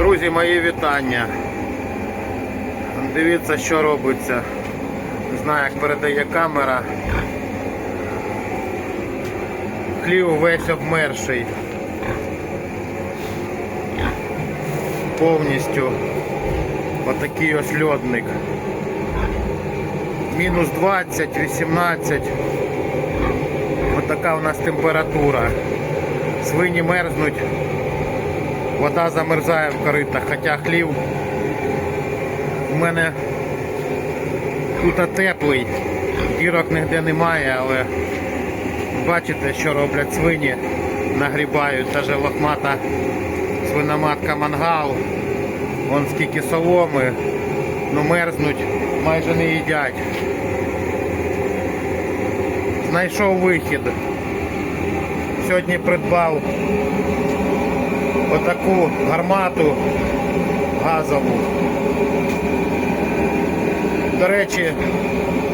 Друзі, мої вітання. Дивіться, що робиться. Не знаю, як передає камера. Хлів весь обмерший. Повністю. Отакий ось льодник. Мінус 20, 18. Отака у нас температура. Свині мерзнуть. Вода замерзає в коритах, хоча хлів у мене тут теплий, дірок ніде немає, але бачите, що роблять свині, нагрібають, навіть лохмата свиноматка мангал, вон скільки соломи, ну мерзнуть, майже не їдять. Знайшов вихід. Сьогодні придбав отаку гармату газову. До речі,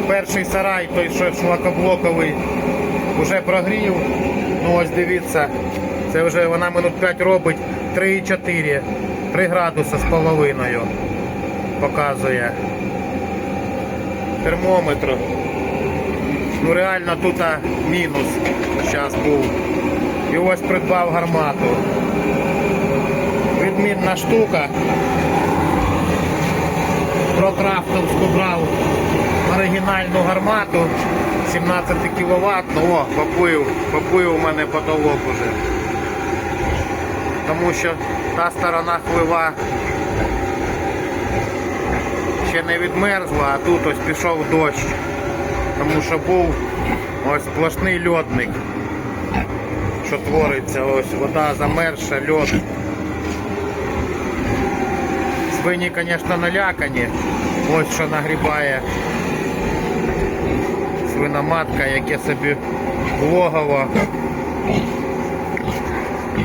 перший сарай, той що шлакоблоковий, вже прогрів. Ну ось дивіться, це вже вона минут 5 робить 3,4, 3 градуси з половиною показує. Термометр. Ну реально тут мінус зараз був. І ось придбав гармату відмінна штука. Про крафтовську брав оригінальну гармату 17 кВт. О, поплив, поплив у мене потолок уже. Тому що та сторона хлива ще не відмерзла, а тут ось пішов дощ. Тому що був ось сплошний льодник. Що твориться, ось вода замерша, льод. Свині, звісно, налякані. Ось що нагрібає свиноматка, яке собі логово,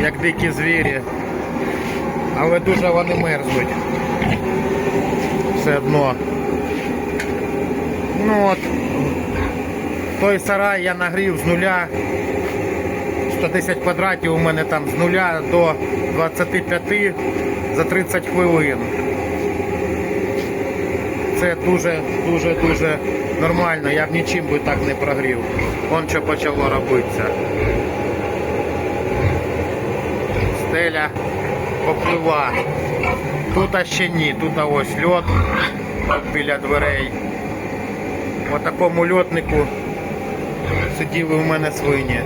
як дикі звірі. Але дуже вони мерзнуть. Все одно. Ну от, той сарай я нагрів з нуля. 110 квадратів у мене там з нуля до 25 за 30 хвилин. Це дуже, дуже, дуже нормально. Я б нічим би так не прогрів. Вон що почало робитися. Стеля поплива. Тут ще ні, тут ось льот біля дверей. По такому льотнику сиділи у мене свині.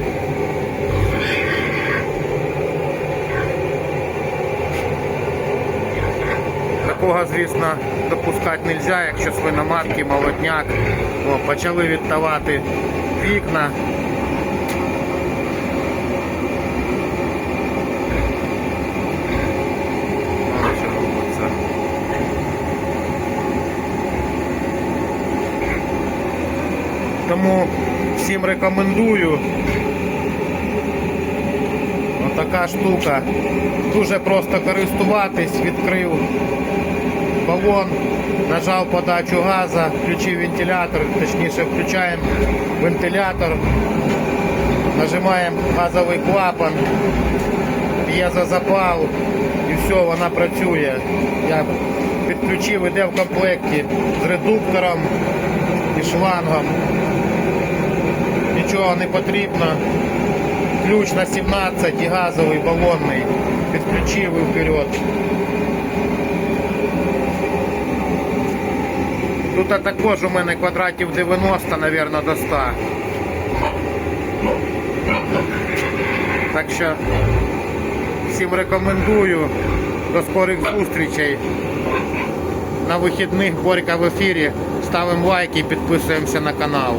Такого, звісно, допускати не можна, якщо свиноматки, молодняк. О, почали відтавати вікна. Тому всім рекомендую. Отака штука. Дуже просто користуватись, відкрив балон, нажав подачу газа, включив вентилятор, точніше включаємо вентилятор, нажимаємо газовий клапан, п'єзозапал і все, вона працює. Я підключив, іде в комплекті з редуктором і шлангом. Нічого не потрібно. Ключ на 17 і газовий балонний. Підключив і вперед. Тут також у мене квадратів 90, мабуть, до 100. Так що всім рекомендую. До скорих зустрічей. На вихідних Борька в ефірі. Ставимо лайки і підписуємося на канал.